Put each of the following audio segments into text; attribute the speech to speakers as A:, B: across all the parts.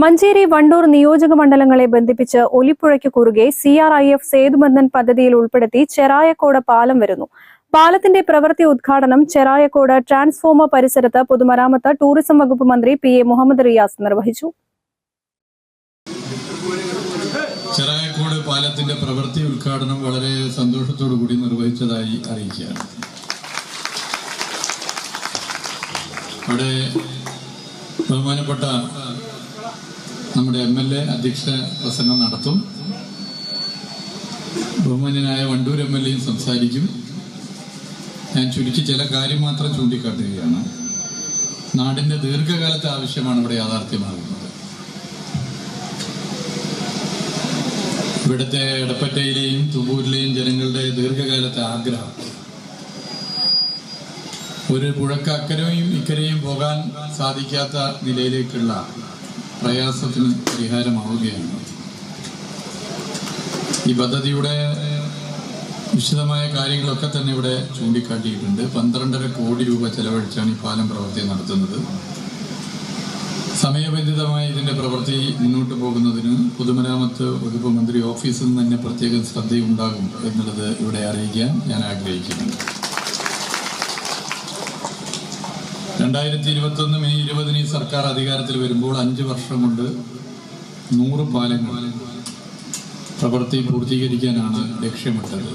A: മഞ്ചേരി വണ്ടൂർ നിയോജക മണ്ഡലങ്ങളെ ബന്ധിപ്പിച്ച് ഒലിപ്പുഴയ്ക്ക് കുറുകെ C R I F Setubandhan പദ്ധതിയിൽ ഉൾപ്പെടുത്തി ചെറായക്കോട് പാലം വരുന്നു. പാലത്തിന്റെ പ്രവൃത്തി ഉദ്ഘാടനം ചെറായക്കോട് ട്രാൻസ്ഫോമർ പരിസരത്ത് പൊതുമരാമത്ത് ടൂറിസം വകുപ്പ് മന്ത്രി പി എ മുഹമ്മദ് റിയാസ് നിർവഹിച്ചു.
B: ചെറായക്കോട് പാലത്തിന്റെ പ്രവൃത്തി ഉദ്ഘാടനം വളരെ കൂടി നിർവഹിച്ചതായി അറിയിക്കുകയാണ്. അവിടെ ബഹുമാനപ്പെട്ട നമ്മുടെ എം എൽ എ അധ്യക്ഷ പ്രസംഗം നടത്തും. ബഹുമാന്യനായ വണ്ടൂർ എം എൽ എയും സംസാരിക്കും. ഞാൻ ചുരുക്കി ചില കാര്യം മാത്രം ചൂണ്ടിക്കാട്ടുകയാണ്. നാടിന്റെ ദീർഘകാലത്തെ ആവശ്യമാണ് ഇവിടെ യാഥാർത്ഥ്യമാകുന്നത്. ഇവിടുത്തെ എടപ്പറ്റയിലെയും തുമ്പൂരിലെയും ജനങ്ങളുടെ ദീർഘകാലത്തെ ആഗ്രഹം. ഒരു പുഴക്കക്കരയും ഇക്കരയും പോകാൻ സാധിക്കാത്ത നിലയിലേക്കുള്ള പ്രയാസത്തിന് പരിഹാരമാവുകയാണ്. ഈ പദ്ധതിയുടെ വിശദമായ കാര്യങ്ങളൊക്കെ തന്നെ ഇവിടെ ചൂണ്ടിക്കാട്ടിയിട്ടുണ്ട്. പന്ത്രണ്ടര കോടി രൂപ ചെലവഴിച്ചാണ് ഈ പാലം പ്രവൃത്തി നടത്തുന്നത്. സമയബന്ധിതമായി ഇതിന്റെ പ്രവൃത്തി മുന്നോട്ട് പോകുന്നതിന് പൊതുമരാമത്ത് വകുപ്പ് മന്ത്രി ഓഫീസിൽ നിന്ന് തന്നെ പ്രത്യേകം ശ്രദ്ധയുണ്ടാകും എന്നുള്ളത് ഇവിടെ അറിയിക്കാൻ ഞാൻ ആഗ്രഹിക്കുന്നു. രണ്ടായിരത്തി ഇരുപത്തി ഒന്ന് മെയ് ഇരുപതിന് ഈ സർക്കാർ അധികാരത്തിൽ വരുമ്പോൾ അഞ്ച് വർഷം കൊണ്ട് നൂറ് പാലങ്ങൾ പ്രവൃത്തി പൂർത്തീകരിക്കാനാണ് ലക്ഷ്യമിട്ടത്.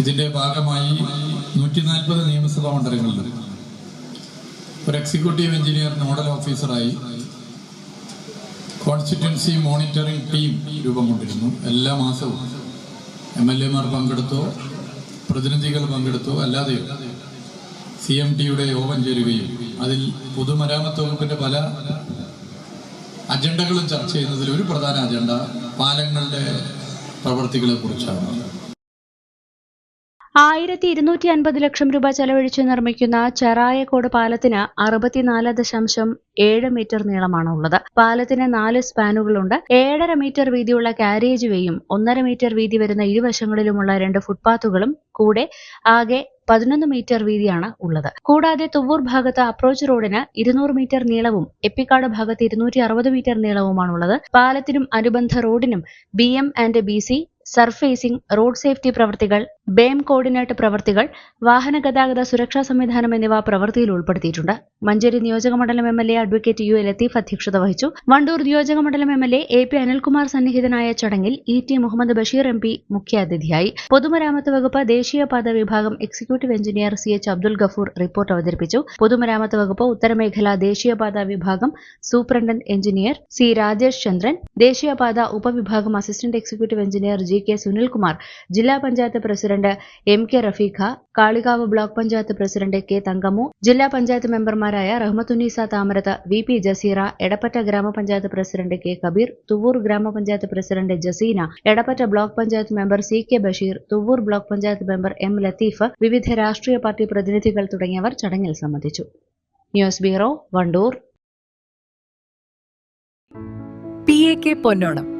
B: ഇതിന്റെ ഭാഗമായി നൂറ്റി നാൽപ്പത് നിയമസഭാ മണ്ഡലങ്ങളിൽ ഒരു എക്സിക്യൂട്ടീവ് എഞ്ചിനീയർ നോഡൽ ഓഫീസറായി കോൺസ്റ്റിറ്റ്വൻസി മോണിറ്ററിംഗ് ടീം രൂപം കൊണ്ടിരുന്നു എല്ലാ മാസവും എം എൽ എമാർ പങ്കെടുത്തോ പ്രതിനിധികൾ പങ്കെടുത്തോ അല്ലാതെയോ സി എം ടിയുടെ യോഗം ചേരുകയും അതിൽ പൊതുമരാമത്ത് വകുപ്പിന്റെ പല അജണ്ടകളും ചർച്ച ചെയ്യുന്നതിൽ ഒരു പ്രധാന അജണ്ട പാലങ്ങളുടെ പ്രവർത്തികളെ കുറിച്ചാണ്.
C: ആയിരത്തി ഇരുന്നൂറ്റി അൻപത് ലക്ഷം രൂപ ചെലവഴിച്ച് നിർമ്മിക്കുന്ന ചെറായക്കോട് പാലത്തിന് അറുപത്തിനാല് ദശാംശം ഏഴ് മീറ്റർ നീളമാണ് ഉള്ളത് പാലത്തിന് നാല് സ്പാനുകളുണ്ട്. ഏഴര മീറ്റർ വീതിയുള്ള കാരേജ് വേയും ഒന്നര മീറ്റർ വീതി വരുന്ന ഇരുവശങ്ങളിലുമുള്ള രണ്ട് ഫുട്പാത്തുകളും കൂടെ ആകെ പതിനൊന്ന് മീറ്റർ വീതിയാണ് ഉള്ളത്. കൂടാതെ തുവ്വൂർ ഭാഗത്ത് അപ്രോച്ച് റോഡിന് ഇരുന്നൂറ് മീറ്റർ നീളവും എപ്പിക്കാട് ഭാഗത്ത് ഇരുന്നൂറ്റി അറുപത് മീറ്റർ നീളവുമാണുള്ളത് പാലത്തിനും അനുബന്ധ റോഡിനും B M and B C surfacing road safety പ്രവർത്തികൾ ബേം കോർഡിനേറ്റ് പ്രവർത്തികൾ വാഹന ഗതാഗത സുരക്ഷാ സംവിധാനം എന്നിവ പ്രവൃത്തിയിൽ ഉൾപ്പെടുത്തിയിട്ടുണ്ട്. മഞ്ചേരി നിയോജക മണ്ഡലം M L A advocate U Latheef അധ്യക്ഷത വഹിച്ചു. വണ്ടൂർ നിയോജക മണ്ഡലം M L A A P Anilkumar സന്നിഹിതനായ ചടങ്ങിൽ E T Muhammad Basheer M P മുഖ്യാതിഥിയായി. പൊതുമരാമത്ത് വകുപ്പ് ദേശീയപാത വിഭാഗം executive engineer C H Abdul Gafoor report അവതരിപ്പിച്ചു. പൊതുമരാമത്ത് വകുപ്പ് ഉത്തരമേഖല ദേശീയപാത വിഭാഗം superintendent engineer C Rajesh Chandran ദേശീയപാത ഉപവിഭാഗം assistant executive engineer G K Sunilkumar ജില്ലാ panchayat president M K Rafeekha Kalikavu block panchayat president K Thankamu ജില്ലാ പഞ്ചായത്ത് മെമ്പർമാരായ റഹ്മത്തുന്നീസ താമരത്ത് വി പി ജസീറ എടപ്പറ്റ ഗ്രാമപഞ്ചായത്ത് പ്രസിഡന്റ് കെ കബീർ തുവൂർ ഗ്രാമപഞ്ചായത്ത് president Jaseena Edappatta block panchayat member C K Basheer Thuvvur block panchayat member M Latheef വിവിധ രാഷ്ട്രീയ party പ്രതിനിധികൾ തുടങ്ങിയവർ ചടങ്ങിൽ സംബന്ധിച്ചു. News bureau Wandoor.
D: P A K Ponnonam.